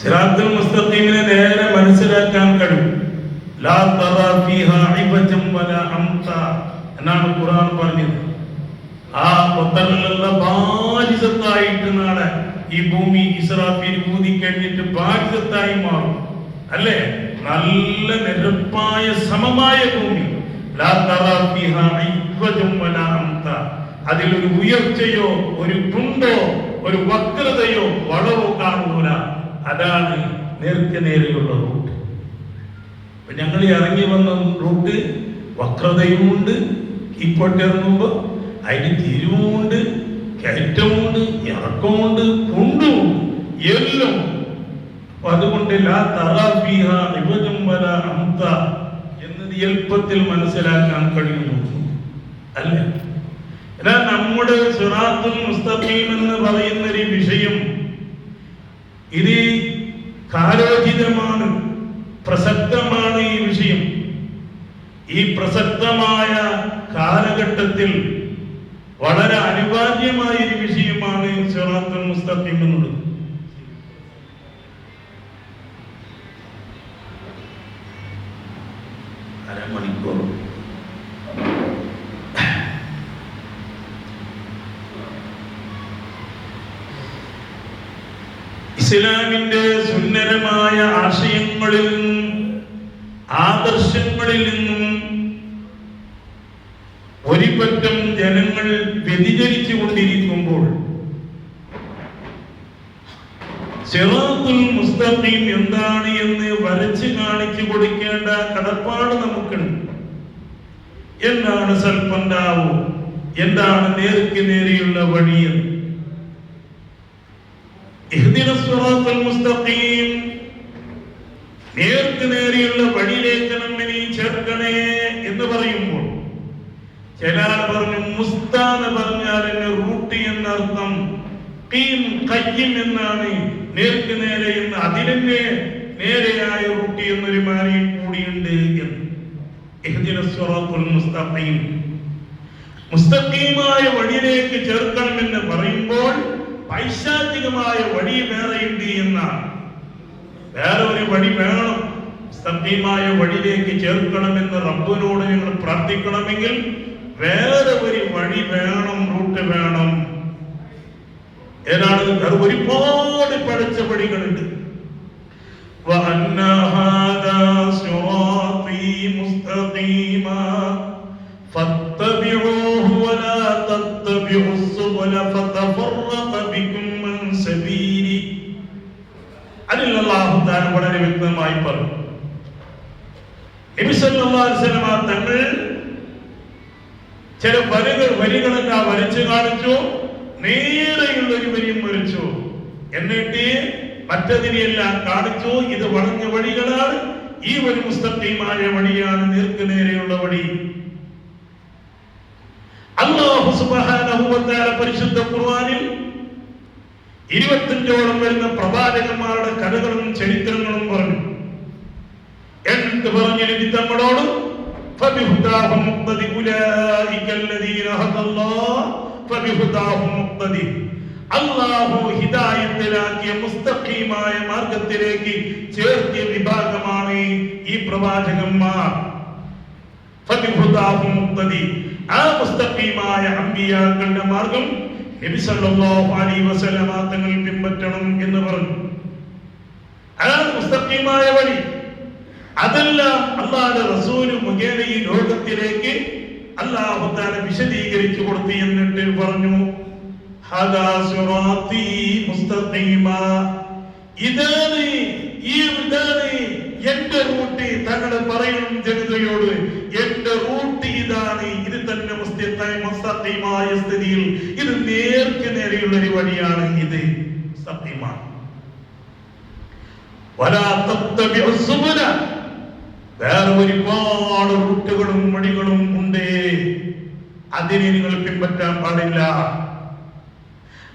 സിറാത്തുൽ മുസ്തഖീമിനെ നേരെ മനസ്സിലാക്കാൻ കഴിയും. ലാ തറ ഫീഹ ഇബജം വല അംത എന്നാണ് ഖുർആൻ പറഞ്ഞത്. ആ പൊത്തലുള്ള ബാരിസത്തായിട്ട് നാളെ ഈ ഭൂമി ഇസ്രാഫീൽ ഭൂതി കഴിഞ്ഞിട്ട് ബാരിസത്തായി മാറും. അല്ലേ? നല്ല നിരപ്പായ സമമായ ഭൂമി. ലാ തറ ഫീഹ ഇബജം വല അംത അതിലൊരു ഉയർച്ചയോ ഒരു കുണ്ടോ ഒരു വക്രതയോ വളവോ കാണൂല അതാണ് നേർക്ക് നേരെയുള്ള റൂട്ട്. അപ്പൊ ഞങ്ങൾ ഇറങ്ങി വന്ന റൂട്ട് വക്രതയുമുണ്ട് ഇപ്പോട്ട് ഇറങ്ങുമ്പോ അതിന് തിരിവുമുണ്ട് കയറ്റമുണ്ട് ഇറക്കമുണ്ട് കുണ്ടും എല്ലാം അപ്പൊ അതുകൊണ്ട് എന്നത് എളുപ്പത്തിൽ മനസ്സിലാക്കാൻ കഴിയുന്നു. അല്ലേ? നമ്മുടെ സിറാത്തുൽ മുസ്തഖീം എന്ന് പറയുന്ന ഒരു വിഷയം ഇത് കാലോചിതമാണ് പ്രസക്തമാണ് ഈ വിഷയം. ഈ പ്രസക്തമായ കാലഘട്ടത്തിൽ വളരെ അനിവാര്യമായ ഒരു വിഷയമാണ് സിറാത്തുൽ മുസ്തഖീം എന്നുള്ളത്. അരമണിക്കൂർ. ഇസ്ലാമിന്റെ സുന്ദരമായ ആശയങ്ങളിൽ നിന്നും ആദർശങ്ങളിൽ നിന്നും ഒരിപ്പറ്റം ജനങ്ങൾ വ്യതിചരിച്ചു കൊണ്ടിരിക്കുമ്പോൾ സിറാത്തുൽ മുസ്തഖീം എന്താണ് എന്ന് വരച്ച് കാണിച്ചു കൊടുക്കേണ്ട കടപ്പാട് നമുക്കുണ്ട്. എന്താണ് സൽപ്പന്താവോ? എന്താണ് നേർക്ക് നേരെയുള്ള വഴിയെന്ന്? ഇഹ്ദിന സിറാത്തുൽ മുസ്തഖീം. നേർക്ക് നേരെയുള്ള വഴിയിലേക്ക് നമ്മെ നീ ചേർക്കണേ എന്ന് പറയുമ്പോൾ ചില പറഞ്ഞു മുസ്ത എന്ന് പറഞ്ഞാൽ എന്നെ റൂട്ടി എന്നർത്ഥം കീം കയ്യും എന്നാണ്. നേർക്ക് നേരെ എന്ന് അതിലെന്നെ നേരെയായ റൂട്ടി എന്നൊരു മാറി കൂടിയുണ്ട് എന്ന്. ഇഹ്ദിന സ്വറാത്തുൽ മുസ്തഖീം. മുസ്തഖീമായ വഴിയിലേക്ക് ചേർക്കണമെന്ന് പറയുമ്പോൾ പൈശാചികമായ വഴി വേറെയുണ്ട് എന്നാണ് വേറെ ഒരു വഴി വേണം സത്യമായ വഴിയിലേക്ക് ചേർക്കണമെന്ന് റബ്ബിനോട് നിങ്ങൾ പ്രാർത്ഥിക്കണമെങ്കിൽ വേറെ ഒരു വഴി വേണം റൂട്ട് വേണം ഏതാണ് വേറെ ഒരുപാട് പഴച്ച വഴികളുണ്ട് وأن هذا صراطي مستقيما فاتبعوه ولا تتبعوا السبل فتفرق തങ്ങൾ ചില വരികൾ വരികളൊക്കെ വരച്ചു കാണിച്ചു. നേരെയുള്ള ഒരു വരിയും വരച്ചു എന്നിട്ട് മറ്റതിനെയെല്ലാം കാണിച്ചു. ഇത് വളഞ്ഞ വഴികളാണ്. ഈ വഴി മുസ്തഖീമായ വഴിയാണ് നേർക്ക് നേരെയുള്ള വഴി. സുബ്ഹാനഹു വ പരിശുദ്ധ ഖുർആനിൽ ഇരുപത്തഞ്ചോളം വരുന്ന പ്രവാചകന്മാരുടെ കഥകളും ചരിത്രങ്ങളും പറഞ്ഞു. മുസ്തഖീമായ മാർഗത്തിലേക്ക് ചേർത്തിയ വിഭാഗമാണ് ഈ പ്രവാചകന്മാർ. ആ മുസ്തഖീമായ അമ്പിയാക്കളുടെ മാർഗം നബി സല്ലല്ലാഹു അലൈഹി പിൻപറ്റണം എന്ന് പറഞ്ഞു. ആ മുസ്തഖീമായ വഴി അതെല്ലാം അള്ളാഹുടെ റസൂൽ മുഖേന ഈ ലോകത്തിലേക്ക് അള്ളാഹു താല വിശദീകരിച്ചു കൊടുത്തു എന്നിട്ട് പറഞ്ഞു ഇതാണ് ഈ ഇതാണ് എന്റെ റൂട്ട് തങ്ങൾ പറയും ജനതയോട്. എന്റെ റൂട്ട് ഇതാണ്. ഇത് തന്നെ മുസ്തഖീ- സ്ഥിതിയിൽ. ഇത് നേർക്ക് നേരെയുള്ള ഒരു വഴിയാണ് ഇത്. സത്യമാണ് വലാ തത്തബിഉ വേറെ ഒരുപാട് റൂട്ടുകളും വഴികളും ഉണ്ട്. അതിനെ നിങ്ങൾ പിൻപറ്റാൻ പാടില്ല.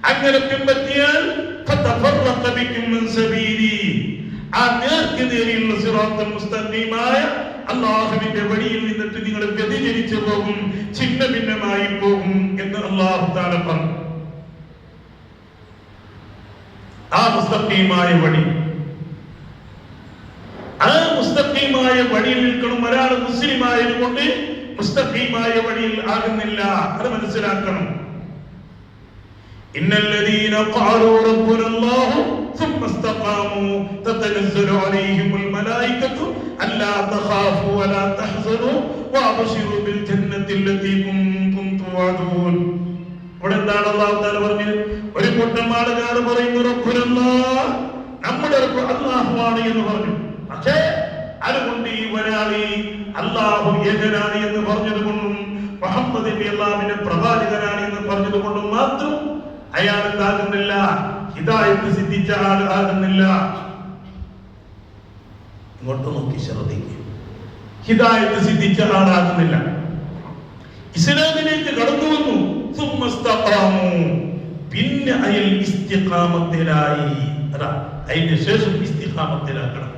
അങ്ങനെ പിൻപറ്റിയാൽ. ആ വഴിയിൽ നിന്നിട്ട് നിങ്ങൾ വ്യതിചരിച്ചു പോകും ചിന്ന ഭിന്നമായി പോകും എന്ന് അള്ളാഹു താല ആ മുസ്തഖീമായ വഴി ആ മുസ്തഖീമായ വഴിയിൽ നിൽക്കണം ഒരാൾ മുസ്ലിം ആയതുകൊണ്ട് മുസ്തഖീമായ വഴിയിൽ ആകുന്നില്ല അത് മനസ്സിലാക്കണം إن الذين قالوا ربنا الله ثم استقاموا تتنزل عليهم الملائكة ألا تخافوا ولا تحزنوا وأبشروا بالجنة التي كنتم توعدون ഇവിടെ എന്താണ് അള്ളാഹു താല പറഞ്ഞത് ഒരു കൂട്ടം ആളുകാർ പറയുന്നു റബ്ബുനല്ലാ നമ്മുടെ റബ്ബ് അള്ളാഹുവാണ് എന്ന് പറഞ്ഞു പക്ഷേ അതുകൊണ്ട് ഈ ഒരാളി അള്ളാഹു ഏകനാണ് എന്ന് പറഞ്ഞത് കൊണ്ടും മുഹമ്മദ് നബി അള്ളാഹുവിന്റെ പ്രവാചകനാണ് എന്ന് പറഞ്ഞത് കൊണ്ടും മാത്രം അയാൾ എന്താകുന്നില്ല ഹിദായത്ത് സിദ്ധിച്ച ആൾ ആകുന്നില്ല. ഇങ്ങോട്ട് നോക്കി ശ്രദ്ധിക്കുക ഹിദായത്ത് സിദ്ധിച്ച ആളാകുന്നില്ല ഇസ്ലാമിലേക്ക് കടന്നു വന്നു. പിന്നെ അയാൾ ഇസ്തിഖാമത്തിലായി. അതാ അതിന്റെ ശേഷം ഇസ്തിഖാമത്തിലാക്കണം.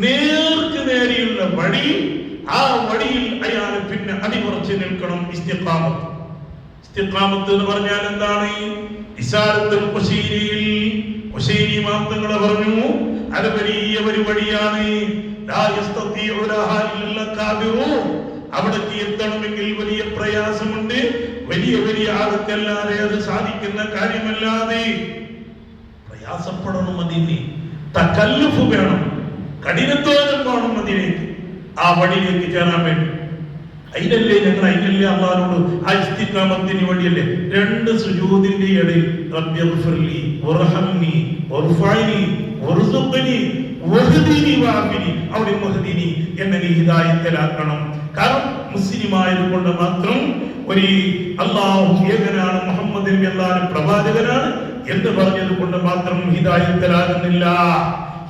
നേർക്ക് നേരെയുള്ള വഴി ആ വഴിയിൽ അയാൾ പിന്നെ അടിമുറച്ച് നിൽക്കണം ഇസ്തിഖാമത്ത്. ഇസ്തിഖാമത്ത് എന്ന് പറഞ്ഞാൽ എന്താണ്? ഇസാരത്തുൽ പറഞ്ഞു അത് വലിയ കാബിറു അവിടേക്ക് എത്തണമെങ്കിൽ വലിയ പ്രയാസമുണ്ട്. വലിയ വലിയ ആൾക്കല്ലാതെ അത് സാധിക്കുന്ന കാര്യമല്ലാതെ പ്രയാസപ്പെടണം അതിന്. തക്കല്ലുഫ് വേണം. കഠിനത്വാനം കാണും ആ വഴിയിലേക്ക് ചേരാൻ വേണ്ടി. അതിനല്ലേ ഞങ്ങൾ അതിനല്ലേ അള്ളാഹിനോട് ആ ഇസ്തിക്കാമത്തിന് വേണ്ടിയല്ലേ? രണ്ട് സുജൂതിന്റെ ഇടയിൽ റബ്ബി ഗ്ഫിർലി ഉർഫൈനി വർസുഖ്നി വഹ്ദിനി വഅഫിനി അവിടെ വഹ്ദിനി എന്ന നീ ഹിദായത്തിലാക്കണം. കാരണം മുസ്ലിം ആയതുകൊണ്ട് മാത്രം ഒരു അള്ളാഹു ഏകനാണ് മുഹമ്മദ് നബി പ്രവാചകനാണ് എന്ന് പറഞ്ഞത് കൊണ്ട് മാത്രം ഹിദായത്തിലാകുന്നില്ല.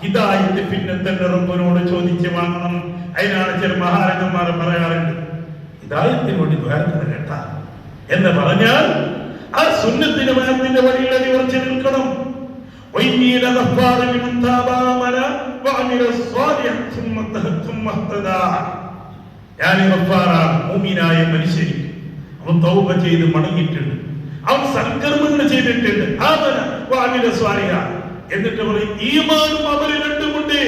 ഹിതായിട്ട് പിന്നെ തന്നെ റബ്ബിനോട് ചോദിച്ച് വാങ്ങണം. അതിനാണ് ചില മഹാരഥന്മാർ പറയാറുണ്ട് ഹിതായത്തിന് വേണ്ടി ദ്വാരത്തിന് കേട്ട എന്ന് പറഞ്ഞാൽ ആ സുന്നത്തിന് മരത്തിന്റെ വഴിയിൽ അടിയുറച്ചു നിൽക്കണം. മനുഷ്യരിക്കും തൗബ മടങ്ങിയിട്ടുണ്ട്. അവൻ സൽക്കർമ്മങ്ങൾ ചെയ്തിട്ടുണ്ട്. എന്നിട്ട് പറയും ഈമാനും അവർ രണ്ടുമുണ്ട്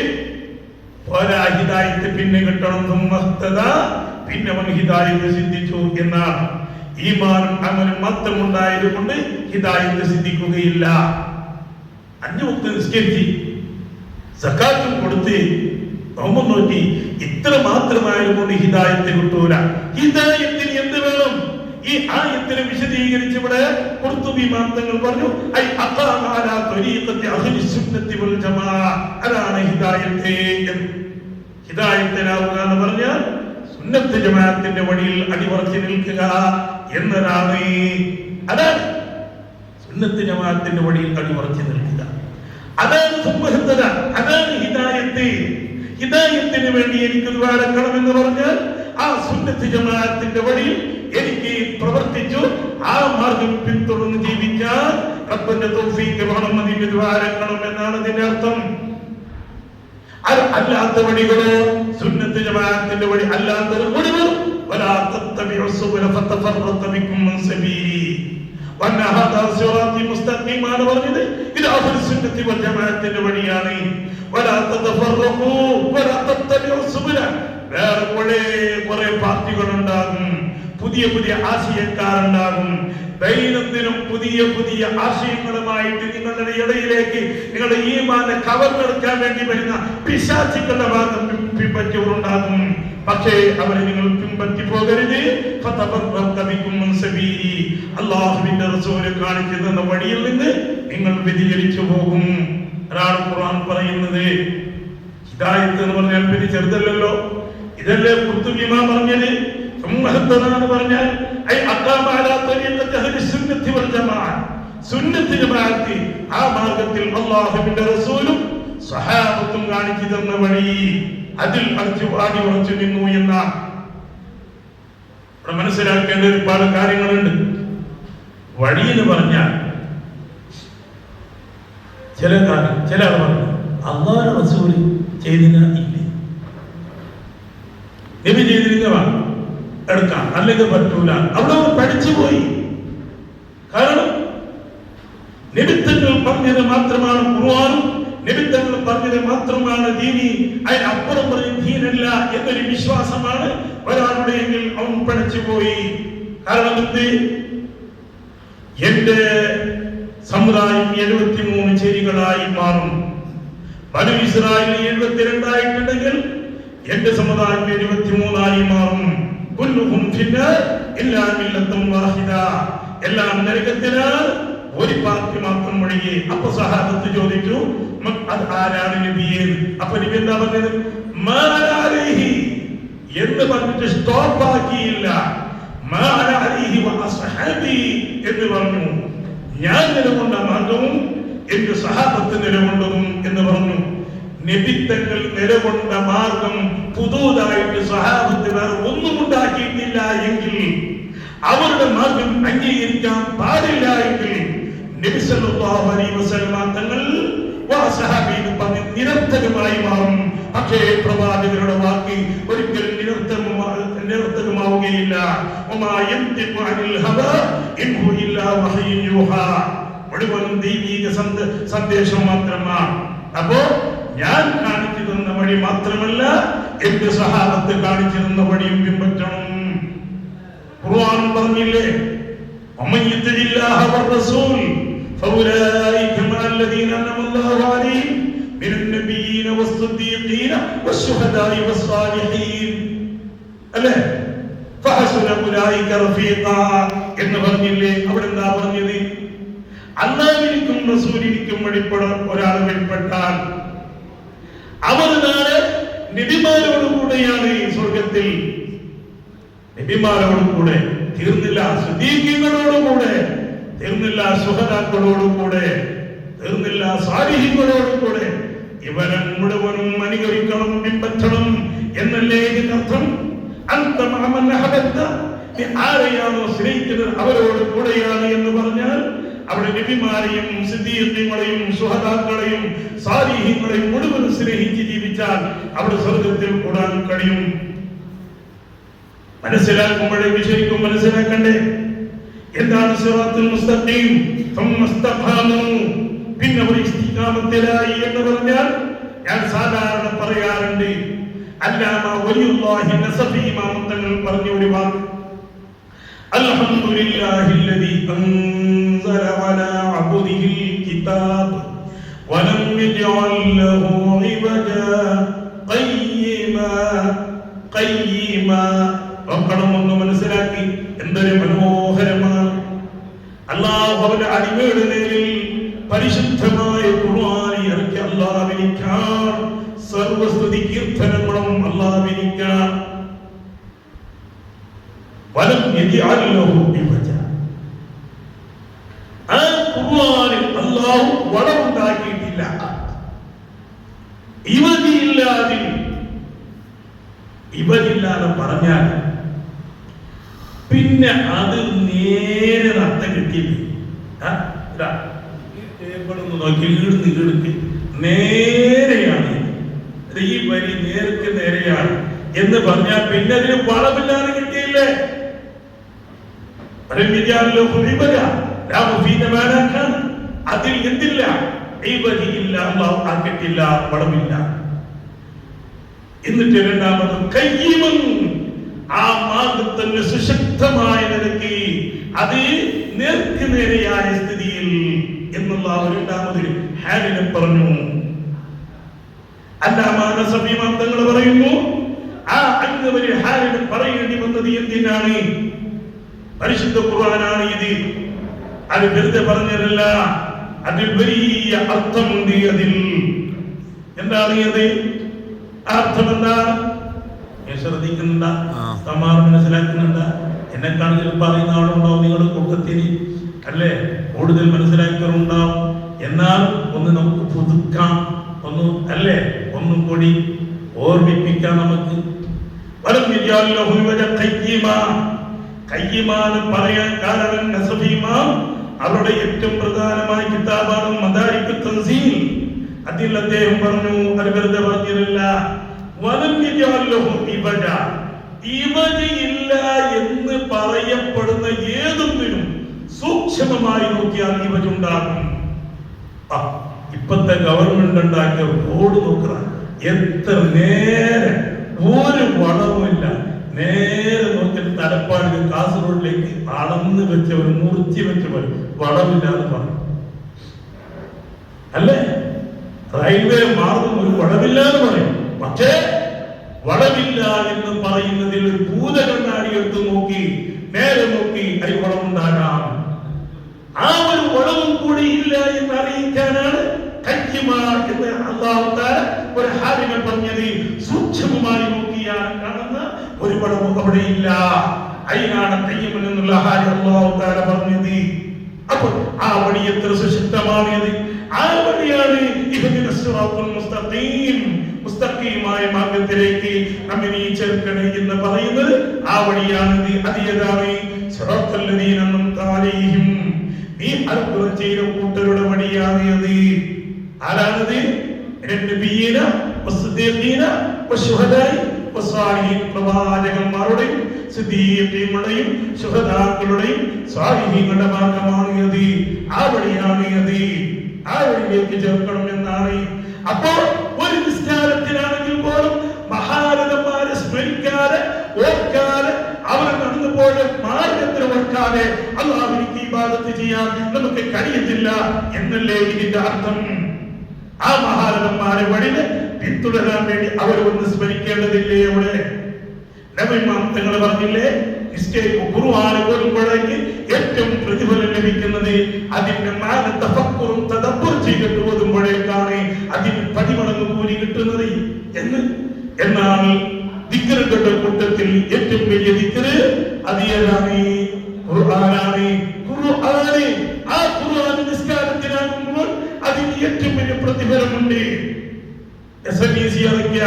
പോരാഹിതായിട്ട് പിന്നെ കിട്ടണം. പിന്നെ അവൻ ഹിദായത്ത് സിദ്ധിച്ചു എന്നാണ്. ഈമാനും അങ്ങനെ മത്തം ഉണ്ടായത് കൊണ്ട് ഹിതായിട്ട് സിദ്ധിക്കുകയില്ല. അഞ്ചു മുക്ത് നിസ്കരിച്ച് സക്കാത്തും കൊടുത്ത് നോമ്പും നോക്കി ഇത്ര മാത്രമായതുകൊണ്ട് ഹിദായത്ത് കിട്ടൂല. വേണം ഈ ആയത്തിനെ വിശദീകരിച്ച് ഇവിടെ ഖുർത്തുബി മാർത്തങ്ങൾ പറഞ്ഞു ഐ അഖാമ അലാ ത്വരീഖത്തി അഹ്ലി സുന്നത്തി വൽ ജമാഅ അതാണ് ഹിദായത്തെ എന്ന്. ഹിദായത്തിനാവുക എന്ന് പറഞ്ഞാൽ സുന്നത്ത് ജമാഅത്തിന്റെ വഴിയിൽ അടിയുറച്ച് നിൽക്കുക എന്നതാണ്. അതാണ് സുന്നത്ത് ജമാഅത്തിന്റെ വഴിയിൽ അടിയുറച്ച് നിൽക്കുക. അതാണ് സുമ്മഹത്തത അതാണ് ഹിദായത്തെ. ഹിദായത്തിന് വേണ്ടി എനിക്ക് ദ്വാരക്കണം എന്ന് പറഞ്ഞാൽ ആ സുന്നത്ത് ജമാഅത്തിന്റെ വഴിയിൽ എനിക്ക് പ്രവർത്തിച്ചു ആ മാർഗം പിന്തുടർന്ന് ജീവിക്കാൻ റബ്ബിന്റെ തൗഫീഖ് വേണം അതിന്റെ ദ്വാരക്കണം എന്നാണ് അതിന്റെ അർത്ഥം അത് അല്ലാത്ത വഴികളോ സുന്നത്ത് ജമാഅത്തിന്റെ വഴി അല്ലാത്ത വഴികൾ ولا تتبعوا السبل فتفرق بكم من سبيلي وان هذا صراطي مستقيم ആണ് പറഞ്ഞത് ഇത് അഹ്ലു സുന്നത്തി വൽ ജമാഅത്തിന്റെ വഴിയാണ് ولا تتفرقوا ولا تتبعوا السبل വേറെ കുറെ കുറെ പാർട്ടികൾ ഉണ്ടാകും പുതിയ പുതിയ ആശയക്കാരുണ്ടാകും. ദൈനംദിനം പുതിയ പുതിയ ആശയങ്ങളുമായിട്ട് നിങ്ങളുടെ ഇടയിലേക്ക് നിങ്ങളുടെ ഈ ഈമാനെ കവർന്നെടുക്കാൻ വേണ്ടി വരുന്ന പിശാചിക്കളുടെ ഭാഗം പിൻ- പിൻപറ്റിയവരുണ്ടാകും. പക്ഷേ അവരെ നിങ്ങൾ പിൻപറ്റി പോകരുത്. അള്ളാഹുവിന്റെ റസൂൽ കാണിച്ചു തന്ന വഴിയിൽ നിന്ന് നിങ്ങൾ വ്യതിചലിച്ചു പോകും. ഒരാൾ ഖുർആൻ പറയുന്നത് ഹിദായത്ത് എന്ന് പറഞ്ഞാൽ പിന്നെ ചെറുതല്ലല്ലോ. ഇതല്ലേ കുർത്തുബിമ പറഞ്ഞത്? സുമ്മഹത്തനാണ് പറഞ്ഞാൽ? ആ മാർഗത്തിൽ അള്ളാഹുവിന്റെ റസൂലും സഹാബത്തും കാണിച്ചു തന്ന വഴി അതിൽ അടിച്ചു ആടി ഉറച്ചു നിന്നു എന്ന. മനസ്സിലാക്കേണ്ട ഒരുപാട് കാര്യങ്ങളുണ്ട്. വഴി എന്ന് പറഞ്ഞാൽ ചില കാര്യം ചില പറഞ്ഞു അള്ളാഹ് റസൂൽ ചെയ്തിന ഇല്ല നബി ചെയ്തിരുന്നവാ എടുക്കാം. അല്ലെങ്കിൽ പറ്റൂല. അവിടെ അവർ പഠിച്ചു പോയി കാരണം നിമിത്തങ്ങൾ പറഞ്ഞത് മാത്രമാണ് ഖുർആനും നിമിത്തങ്ങൾ പറഞ്ഞത് മാത്രമാണ് ദീനി. അതിനപ്പുറം പറഞ്ഞ ദീനല്ല എന്നൊരു വിശ്വാസമാണ് ഒരാളുടെ അവൻ പഠിച്ചു പോയി കാരണം എന്ത്? എന്റെ സമുദായം എഴുപത്തി മൂന്ന് ചേരികളായി മാറും. ബനു ഇസ്രായേൽ എഴുപത്തിരണ്ടായിട്ടുണ്ടെങ്കിൽ എന്റെ സമുദായം എഴുപത്തിമൂന്നായി മാറും. എല്ലാം നരകത്തിന് ഒരു പാർട്ടി മാത്രം ഒഴികെ അപ്പൊ സഹാബത്ത് ചോദിച്ചു "മ- അത് ആരാണ് നബിയെ? അപ്പൊ നബി എന്താ പറഞ്ഞത്? എന്ന് പറഞ്ഞിട്ട് സ്റ്റോപ്പ് ആക്കിയില്ല. എന്ന് പറഞ്ഞു. ഞാൻ നിലകൊണ്ട മാർഗവും എന്റെ സഹാബത്ത് നിലകൊണ്ടതും എന്ന് പറഞ്ഞു. നബിത്തങ്ങൾ നിലകൊണ്ട മാർഗം പുതുതായിട്ട് സഹാബത്ത് വേറെ ഒന്നും ഉണ്ടാക്കിയിട്ടില്ല എങ്കിൽ അവരുടെ മാർഗം അംഗീകരിക്കാൻ പാടില്ല എങ്കിൽ തങ്ങൾ നിരർത്ഥകമായി മാറും. പക്ഷേ പ്രവാചകരുടെ വാക്ക് നിരർത്ഥകമാ- നിരർത്ഥകമാവുകയില്ല. മുഴുവൻ ദൈവീക സന്ദേശം മാത്രമാണ്. അപ്പോ ഞാൻ കാണിച്ചു തന്ന വഴി മാത്രമല്ല എന്റെ സഹാബത്ത് കാണിച്ചു തന്ന വഴിയും പിൻപറ്റണം. ഖുർആൻ പറഞ്ഞില്ലേ അല്ലേ? എന്ന് പറഞ്ഞില്ലേ അവിടെ എന്താ പറഞ്ഞത്? അള്ളാഹിനിക്കും റസൂലിനിക്കും വഴിപ്പെടാൻ ഒരാൾ വെളിപ്പെട്ടാൽ അവർ നാളെ നബിമാരോടുകൂടെയാണ് ഈ സ്വർഗത്തിൽ. നബിമാരോടുകൂടെ തീർന്നില്ല സുദീഖികളോടുകൂടെ തീർന്നില്ല സുഹതാക്കളോടുകൂടെ തീർന്നില്ല സാരിഹികളോടുകൂടെ ഇവരെ മുഴുവനും അനുകരിക്കണം പിൻപറ്റണം എന്നല്ലേ ഇതിനർത്ഥം? അന്തമാമല്ല നീ ആരെയാണോ സ്നേഹിക്കുന്നത് അവരോട് കൂടെയാണ് എന്ന് പറഞ്ഞാൽ അവിടെ നബിമാരെയും സിദ്ധീയങ്ങളെയും സുഹതാക്കളെയും സാരീഹ്യങ്ങളെയും മുഴുവൻ സ്നേഹിച്ച് ജീവിച്ചാൽ അവിടെ സ്വർഗത്തിൽ കൂടാൻ കഴിയും. മനസ്സിലാക്കുമ്പോഴേ ശരിക്കും മനസ്സിലാക്കണ്ടേ? എന്താണ് സിറാത്തുൽ മുസ്തഖീം? പിന്നെ ഒരു ഇസ്തിഖാമത്തിലായി എന്ന് പറഞ്ഞാൽ ഞാൻ സാധാരണ പറയാറുണ്ട് അല്ലാമ വലിയ തങ്ങൾ പറഞ്ഞ ഒരു വാക്ക്. അൽഹംദുലില്ലാഹി الذي أنزل على عبده الكتاب ولم يجعل له عوجا قيما قيما നോക്കണം ഒന്ന് മനസ്സിലാക്കി എന്തൊരു മനോഹരമാണ് ആ ഖുർആനിൽ അള്ളാഹു വളമുണ്ടാക്കിയിട്ടില്ല ഇവതിയില്ലാതെ ഇവരില്ലാതെ പറഞ്ഞാൽ പിന്നെ അത് നേരെ അർത്ഥം കിട്ടിയില്ലേ? ഒന്ന് നോക്കി ഈടുന്ന് ഈടുക്ക്. നേരെയാണ്. ഈ വരി നേർക്ക് നേരെയാണ് എന്ന് പറഞ്ഞാൽ പിന്നെ അതിന് വളമില്ലാതെ കിട്ടിയില്ലേ? അതിൽ എന്തില്ല? ഇല്ല അള്ളാഹു ആക്കിയിട്ടില്ല വളമില്ല എന്നിട്ട് രണ്ടാമത് കയ്യമൻ. ആ മാർഗത്തിന് സുശക്തമായ നിലയ്ക്ക് അത് നേർക്ക് നേരെയായ സ്ഥിതിയിൽ എന്നുള്ള രണ്ടാമതൊരു ഹാരിനെ പറഞ്ഞു. അല്ലാമാന സമീപം തങ്ങൾ പറയുന്നു ആ അങ്ങ് ഒരു ഹാരിന് പറയേണ്ടി വന്നത് എന്തിനാണ്? പരിശുദ്ധ ഖുർആനാണ് ഇത്. അത് വെറുതെ പറഞ്ഞതല്ല. അതിൽ വലിയ അർത്ഥമുണ്ട് അതിൽ. എന്താണ് ഇത് ആ അർത്ഥം എന്താ? ഞാൻ ശ്രദ്ധിക്കുന്നുണ്ട. തമാർ മനസ്സിലാക്കുന്നുണ്ട്. എന്നെക്കാണ് ചിലപ്പോൾ അറിയുന്ന ആളുണ്ടാവും നിങ്ങളുടെ കൂട്ടത്തിന് അല്ലേ? കൂടുതൽ മനസ്സിലാക്കിയവരുണ്ടാവും. എന്നാൽ ഒന്ന് നമുക്ക് പുതുക്കാം. ഒന്ന് അല്ലേ? ഒന്നും കൂടി ഓർമ്മിപ്പിക്കാം നമുക്ക്. വലം യജാലഹു വജ ഖയ്യിമാന്ന് പറയാൻ കാരണം നസഫീമാം അവരുടെ ഏറ്റവും പ്രധാനമായ കിതാബാണ് മദാരിക് തൻസീൽ. അതിൽ അദ്ദേഹം പറഞ്ഞു പറഞ്ഞില്ല ഇബദ. ഇവജ ഇവജയില്ല എന്ന് പറയപ്പെടുന്ന ഏതൊന്നിനും സൂക്ഷ്മമായി നോക്കിയാൽ ഇവജുണ്ടാകും ഇപ്പത്തെ ഗവൺമെന്റ് ഉണ്ടാക്കിയ റോഡ് നോക്കുക. എത്ര നേരെ ഒരു വളവുമില്ല. നേരെ നോക്കിയിട്ട് തലപ്പാടിന് കാസർഗോഡിലേക്ക് അളന്ന് വെച്ചവർ മുറിച്ച് വെച്ചവർ വളവില്ലാതെ പറഞ്ഞു. അല്ലേ? റെയിൽവേ മാർഗം ഒരു വളവില്ലാതെ പറയും. പക്ഷേ വളവില്ല എന്ന് പറയുന്നതിൽ ഒരു ഭൂത കണ്ണാടി എടുത്ത് നോക്കി നേരെ നോക്കി അരി വളമുണ്ടാകാം ആ ഒരു വളവും കൂടി ഇല്ല എന്ന് അറിയിക്കാനാണ് കയ്യമ എന്ന് അള്ളാഹുത്താര ഒരു ഹാരിനെ പറഞ്ഞത്. സൂക്ഷ്മമായി കാണുന്ന ഒരു പടവും അവിടെ ഇല്ല അയിനാണ് ഹാരി അള്ളാഹുത്താര പറഞ്ഞത്? അപ്പോൾ ആ വഴി എത്ര സുശക്തമാണിയത് ആ വഴിയാണ് മുസ്തഖീമായ മാർഗത്തിലേക്ക് നമ്മെ നീ ചേർക്കണേ എന്ന് പറയുന്നത് ആ വഴിയാണിത് അത് ഏതാണ്? അൻഅംത അലൈഹിം. നീ അത്ഭുതം ചെയ്ത കൂട്ടരുടെ വഴിയാണ് അത്. ആരാണത്? നബിയീന വസ്ദിഖീന വശുഹദായി പ്രവാചകന്മാരുടെയും സിദ്ദീഖീങ്ങളുടെയും ശുഭദാക്കളുടെയും സ്വാലിഹീങ്ങളുടെ മാർഗമാണ് യതി ആ വഴിയാണ് യതി ആ വഴിയിലേക്ക് ചേർക്കണം എന്നാണ്. അപ്പോൾ ഒരു നിസ്കാരത്തിലാണെങ്കിൽ പോലും മഹാരഥന്മാരെ സ്മരിക്കാതെ ഓർക്കാതെ അവർ നടന്നു പോയ മാർഗത്തിൽ ഓർക്കാതെ അള്ളാഹുവിനിക്ക് ഈ ഭാഗത്ത് ചെയ്യാൻ നമുക്ക് കഴിയത്തില്ല എന്നല്ലേ ഇതിന്റെ അർത്ഥം? ആ മഹാരഥന്മാരെ വഴിയിൽ പിന്തുടരാൻ വേണ്ടി അവർ ഒന്ന് സ്മരിക്കേണ്ടതില്ലേ അവിടെ തങ്ങൾ പറഞ്ഞില്ലേ നിശ്ചയിക്കും ഖുർആൻ ഓതുമ്പോഴേക്ക് ഏറ്റവും പ്രതിഫലം ലഭിക്കുന്നത് അതിന്റെ മാന തഫക്കുറും തദബ്ബുർ ചെയ്തിട്ട് ഓതുമ്പോഴേക്കാണ് അതിന് പതിമടങ്ങ് കൂലി കിട്ടുന്നത് എന്ന്. എന്നാൽ ദിക്കറുകളുടെ കൂട്ടത്തിൽ ഏറ്റവും വലിയ ദിക്കറ് അത് ഏതാണ്? ഖുർആനാണ്. ഖുർആന് ആ ഖുർആൻ നിസ്കാരത്തിനാകുമ്പോൾ അതിന് ഏറ്റവും വലിയ പ്രതിഫലമുണ്ട്. എസ് എൻ ഇ സി ഇറക്കിയ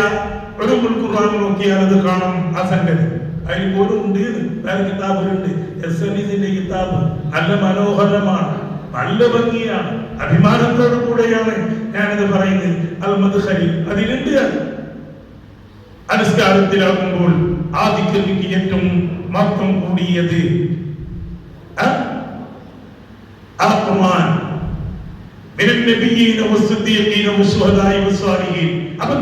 ഒരു ഖുർആൻ നോക്കിയാൽ അത് കാണും ആ സംഗതി അതിൽ പോലും ഉണ്ട് വേറെ കിതാബുകളുണ്ട് എസ് എൻ ഇസിന്റെ കിതാബ് നല്ല മനോഹരമാണ് നല്ല ഭംഗിയാണ് അഭിമാനത്തോടു കൂടെയാണ് ഞാനിത് പറയുന്നത് അൽ മദ്ഹരി അതിലുണ്ട് അത്. അനുസ്കാരത്തിലാകുമ്പോൾ ആ ദിക്കറിക്ക് ഏറ്റവും മഹത്വം കൂടിയത് ആ? ആ ഖുർആൻ من النبيين والصديقين والشهداء والصالحين അവൻ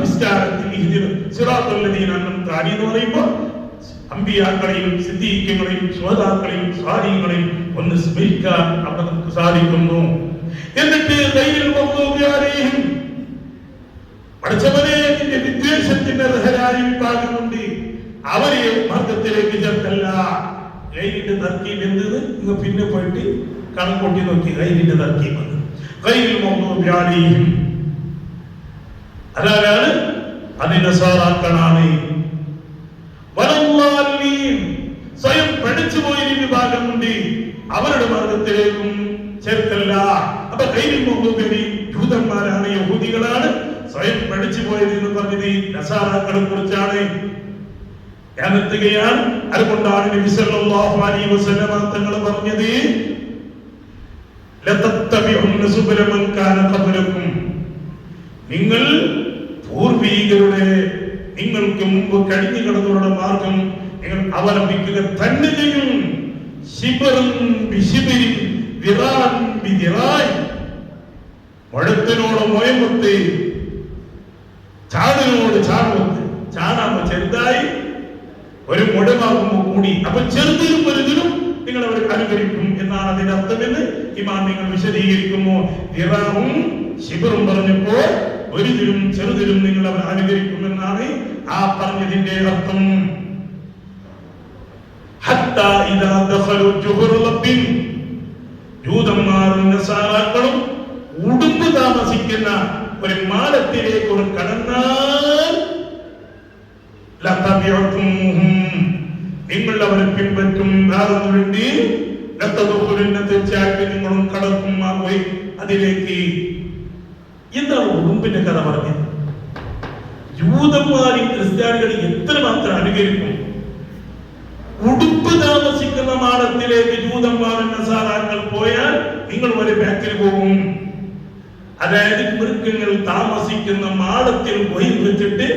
എന്ന് പറയുമ്പോൾ അമ്പിയാക്കളെയും സിദ്ദീഖുകളെയും ശോതാക്കളെയും സ്വാധീനങ്ങളെയും ഒന്ന് സ്മരിക്കാൻ അവിടെ നമുക്ക് സാധിക്കുന്നു. എന്നിട്ട് പഠിച്ചവരെ നിന്റെ വിദ്വേഷത്തിന്റെ അർഹരായി വിഭാഗമുണ്ട്. അവരെ മാർഗത്തിലേക്ക് ചേർത്തല്ല. ഗൈരിന്റെ തർക്കീം എന്തെന്ന് നിങ്ങൾ പിന്നെ പോയിട്ട് കണക്കൂട്ടി നോക്കി ഗൈരിന്റെ തർക്കീം എന്ന് ഗൈരിൽ മഗ്ദൂബി അതാരാണ്? അതിന്റെ വലല്ലാലീൻ സ്വയം പഠിച്ചു പോയൊരു വിഭാഗമുണ്ട്. അവരുടെ മാർഗത്തിലേക്കും ചേർക്കല്ല. അപ്പൊ ജൂതന്മാരാണ് യഹൂദികളാണ്. സ്വയം പഠിച്ചു പോയത് എന്ന് പറഞ്ഞത് നസാറാക്കളെ കുറിച്ചാണ്. ഞാനെത്തുകയാണ് അതുകൊണ്ടാണ് നബി സല്ലല്ലാഹു അലൈഹി പറഞ്ഞത് കാന നിങ്ങൾ പൂർവീകരുടെ നിങ്ങൾക്ക് മുമ്പ് കഴിഞ്ഞു കിടന്നവരുടെ മാർഗം നിങ്ങൾ അവലംബിക്കുക തന്നെ ചെയ്യും. ശിബറും ബിശിബിരിൻ വിറാൻ വിതിറായി മുഴത്തിനോട് മുയമ്പത്ത് ചാടിനോട് ചാടുമത്ത് ചാടാമ ചെറുതായി ഒരു മുടമാകുമ്പോ കൂടി. അപ്പൊ ചെറുതിലും വലുതിലും നിങ്ങൾ അവർ അനുകരിക്കും എന്നാണ് അതിന്റെ അർത്ഥമെന്ന് ഇമാൻ നിങ്ങൾ വിശദീകരിക്കുമോ? ഇറാവും ശിബറും പറഞ്ഞപ്പോ ഒരുതിലും ചെറുതിലും അവർ അനുകരിക്കുമെന്നാണ് ആ പറഞ്ഞതിന്റെ അർത്ഥം. ജൂതന്മാരും താമസിക്കുന്ന ഒരു മാലത്തിലേക്ക് ഒരു കടന്നാൽ. നിങ്ങൾ അവരെ പിൻപറ്റും. തീർച്ചയായിട്ടും നിങ്ങളും കടക്കും അതിലേക്ക്. എന്താണ് ഉടുമ്പിന്റെ കഥ പറഞ്ഞത്? ജൂതന്മാരും എത്ര എത്രമാത്രം അനുകരിക്കും? ഉടുപ്പ് താമസിക്കുന്ന മാടത്തിലേക്ക് ജൂതന്മാരും നസാറാക്കൾ പോയാൽ നിങ്ങൾ ഒരു ബാക്കിൽ പോകും. അതായത് മൃഗങ്ങൾ താമസിക്കുന്ന മാടത്തിൽ പോയി വെച്ചിട്ട്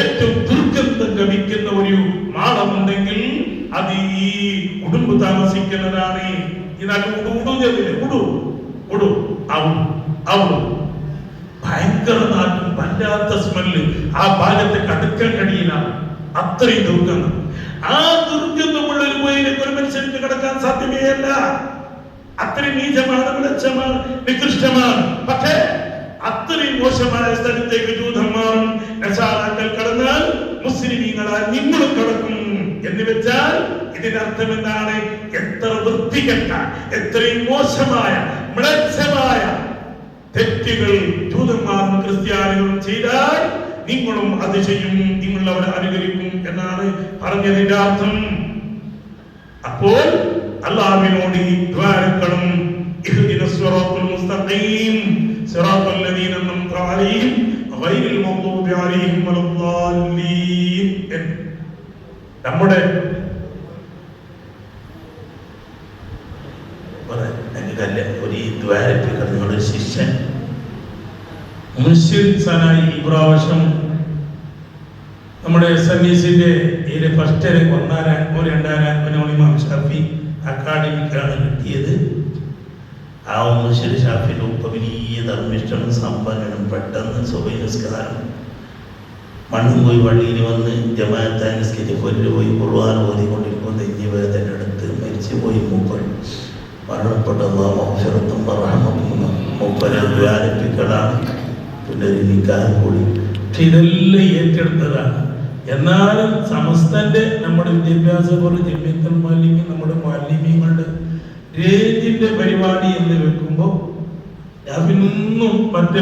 ഏറ്റവും ദുർഗന്ധം ഗമിക്കുന്ന ഒരു മാടമുണ്ടെങ്കിൽ അത് ഈ ഉടുമ്പ് താമസിക്കുന്നതാണ്. ഇതാക്കി ഉടു ഉടു ചെറിയ ഉടു ഉടു. ഭയങ്കര നാട്ടും വല്ലാത്ത സ്മെല്ല്. ആ ഭാഗത്ത് കടുക്കാൻ കഴിയില്ല അത്രയും ദുർഗന്ധം. ആ ദുർഗന്ധമുള്ള ഒരു പോയിലേക്ക് ഒരു മനുഷ്യർക്ക് കിടക്കാൻ സാധ്യമേയല്ല. അത്രയും നീചമാണ് വിളച്ചമാണ് നികൃഷ്ടമാണ്. പക്ഷേ അത്രയും മോശമായ സ്ഥലത്തേക്ക് ജൂതന്മാരും നസാറാക്കൾ കടന്നാൽ മുസ്ലിമീങ്ങളാൽ നിങ്ങളും കടക്കും. എന്ന് വെച്ചാൽ ഇതിനർത്ഥം എന്താണ്? എത്ര വൃത്തികെട്ട എത്രയും മോശമായ മ്ലേച്ഛമായ തെറ്റുകൾ ജൂതന്മാരും ക്രിസ്ത്യാനികളും ചെയ്താൽ നിങ്ങളും അത് ചെയ്യും നിങ്ങൾ അവരെ അനുകരിക്കും എന്നാണ് പറഞ്ഞതിന്റെ അർത്ഥം അപ്പോൾ അള്ളാഹുവിനോട് ദ്വാരക്കണം. നമ്മുടെ ഒരു ഈ ദ്വാരപ്പിക്കൽ നിങ്ങളുടെ ശിഷ്യൻ മുൻഷിൽ ഈ പ്രാവശ്യം നമ്മുടെ എസ് എൻ എസിന്റെ ഇതിലെ ഫസ്റ്റ് റാങ്ക് ഒന്നാം റാങ്ക് രണ്ടാം റാങ്ക് ഇമാം ഷാഫി അക്കാഡമിക്കാണ് കിട്ടിയത്. ആ മനുഷ്യർ ഷാഫിന്റെ ഒപ്പം വലിയ ധർമ്മിഷ്ടനും സമ്പന്നനും പെട്ടെന്ന് സ്വഭാവസ്കാരം മണ്ണും പോയി പള്ളിയിൽ വന്ന് ജമാനസ്കരിച്ച് നിസ്കരിച്ച് കൊല്ലു പോയി കുർബാന ഓതിക്കൊണ്ടിരിക്കുമ്പോൾ തെഞ്ഞി എടുത്ത് മരിച്ചു പോയി മൂപ്പൻ മരണപ്പെട്ട മൂപ്പനെ ദ്വാരപ്പിക്കലാണ് നിക്കാഹ് കൂടി. പക്ഷെ ഇതെല്ലാം ഏറ്റെടുത്തതാണ്. എന്നാലും സമസ്തന്റെ നമ്മുടെ വിദ്യാഭ്യാസ പോലെ ജമ്യത്തൽ മാലിന്യം നമ്മുടെ മാലിന്യങ്ങളുടെ രേഞ്ചിന്റെ പരിപാടി എന്ന് വെക്കുമ്പോൾ ഞാൻ പിന്നൊന്നും മറ്റേ